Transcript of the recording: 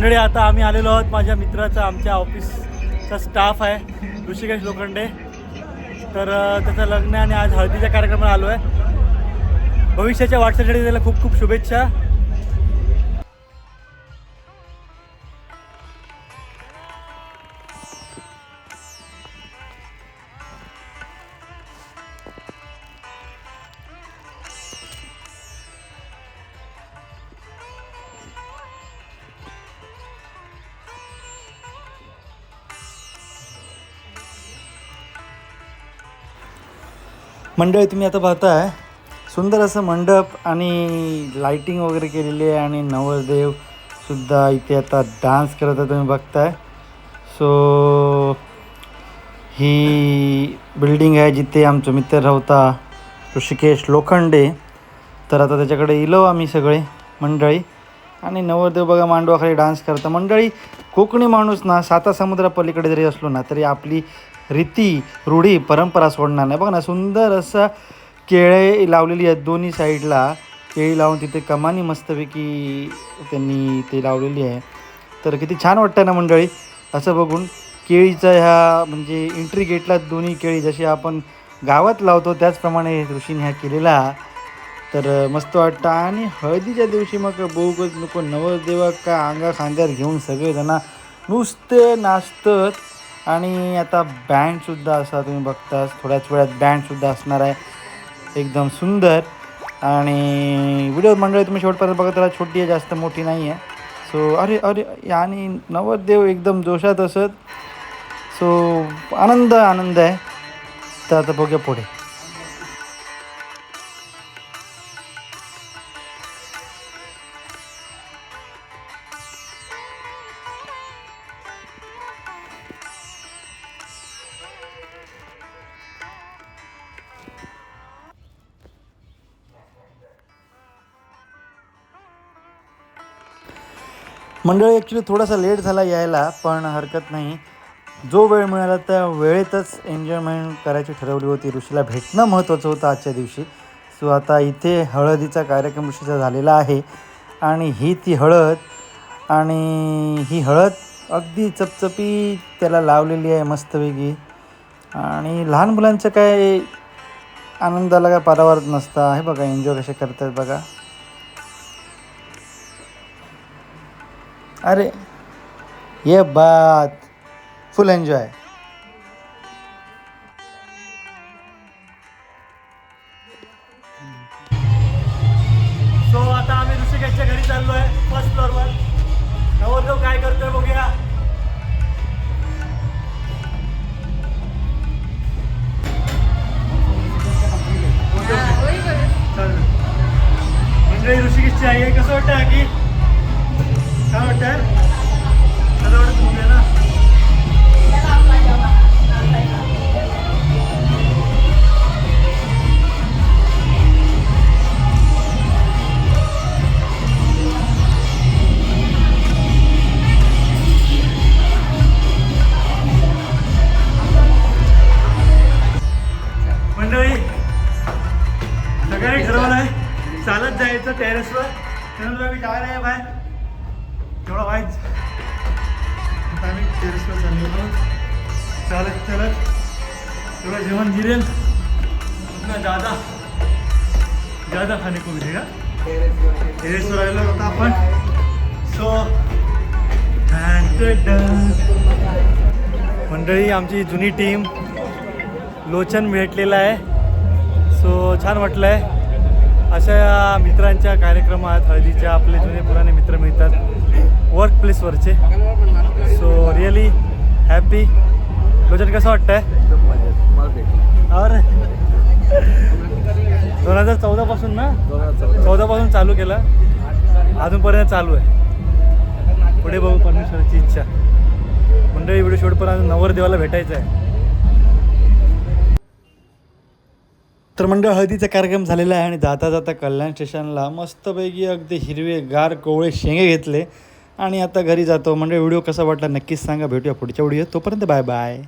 मंडळी आता आम्ही आलेलो आहोत माझ्या मित्राचा आमच्या ऑफिसचा स्टाफ आहे ऋषिकेश लोखंडे. तर त्याचं लग्न आणि आज हळदीच्या कार्यक्रमाला आलो आहे भविष्याच्या वाटचालीसाठी त्याला खूप खूप शुभेच्छा. मंडळी तुम्ही आता पाहताय सुंदर असं मंडप आणि लाइटिंग वगैरे केलेली आहे आणि नवरदेव सुद्धा इथे आता डान्स करत आहे तुम्ही बघताय. सो ही बिल्डिंग आहे जिथे आमचं मित्र राहता ऋषिकेश लोखंडे. तर आता त्याच्याकडे इलो आम्ही सगळे मंडळी. आणि नवरदेव बघा मांडवाखाली डान्स करता. मंडळी कोकणी माणूस ना साता समुद्रापलीकडे जरी असलो ना तरी आपली रीती रूढी परंपरा सोडणार नाही. बघा ना सुंदर असं केळे लावलेली आहेत दोन्ही साईडला. केळी लावून तिथे कमानी मस्तपैकी त्यांनी ते लावलेली आहे. तर किती छान वाटतं ना मंडळी असं बघून. केळीचा ह्या म्हणजे एंट्री गेटला दोन्ही केळी जशी आपण गावात लावतो त्याचप्रमाणे ऋषीने ह्या केलेला तर मस्त वाटतं. आणि हळदीच्या दिवशी मग बोगच नको नवरदेवा का अंगा खांद्यावर घेऊन सगळेजण नुसते नाचतात. आणि आता बँडसुद्धा असा तुम्ही बघता थोड्याच वेळात बँडसुद्धा असणार आहे. एकदम सुंदर. आणि व्हिडिओ मंडळी तुम्ही शेवटपर्यंत बघत राहा छोटी आहे जास्त मोठी नाही आहे. सो अरे अरे आणि नवरदेव एकदम जोशात असत. सो आनंद आनंद आहे. तर आता बघूया पुढे. मंडळी ॲक्च्युली थोडासा लेट झाला यायला पण हरकत नाही. जो वेळ मिळाला त्या वेळेतच एन्जॉयमेंट करायची ठरवली होती. ऋषीला भेटणं महत्त्वाचं होतं आजच्या दिवशी. सो आता इथे हळदीचा कार्यक्रम ऋषीचा झालेला आहे. आणि ही ती हळद आणि ही हळद अगदी चपचपी त्याला लावलेली आहे मस्तपैकी. आणि लहान मुलांचं काय आनंदाला काय पारावार नसता. हे बघा एन्जॉय कसे करतात बघा. अरे ये बात फुल एन्जॉय सो आता आम्ही ऋषिकेशच्या घरी चाललो आहे फर्स्ट फ्लोअरवर नवरदेव काय करतोय बघूया. मंडळी ऋषिकेशची आई आहे. कसं वाटतं की काय वाटतं कसं वाटतं बघूया मंडळी सगळ्यांनी ठरवलं आहे चालत जायचं टेरेसवर त्यानंतर आम्ही टायर आहे बाहेर? तेवढा व्हायच आता आम्ही टेरेसवर चाललो चालत चालत. तेवढं जेवण गिरेल उतना जादा जादा खाणे को मिलेगा टेरेसवर आलेलो होता आपण. सो मंडळी आमची जुनी टीम लोचन भेटलेला आहे. सो छान वाटलं आहे अशा मित्रांच्या कार्यक्रमात हळदीच्या आपले जुने पुराणे मित्र मिळतात. वर्क प्लेसवरचे सो रिअली हॅपी लोचन कसं वाटतं आहे दोन हजार चौदापासून ना? चौदापासून चालू केलं. अजूनपर्यंत चालू आहे. पुढे बघू परमेश्वराची इच्छा. मंडळी व्हिडिओ शेवटपर्यंत नवरदेवाला भेटायचं आहे. तर मंडळ हळदीचा कार्यक्रम झालेला आहे आणि जाता जाता कल्याण स्टेशनला मस्तपैकी अगदी हिरवे गार कोवळे शेंगे घेतले. आणि आता घरी जातो. म्हणजे व्हिडिओ कसा वाटला नक्कीच सांगा. भेटूया पुढच्या व्हिडिओ तोपर्यंत बाय बाय.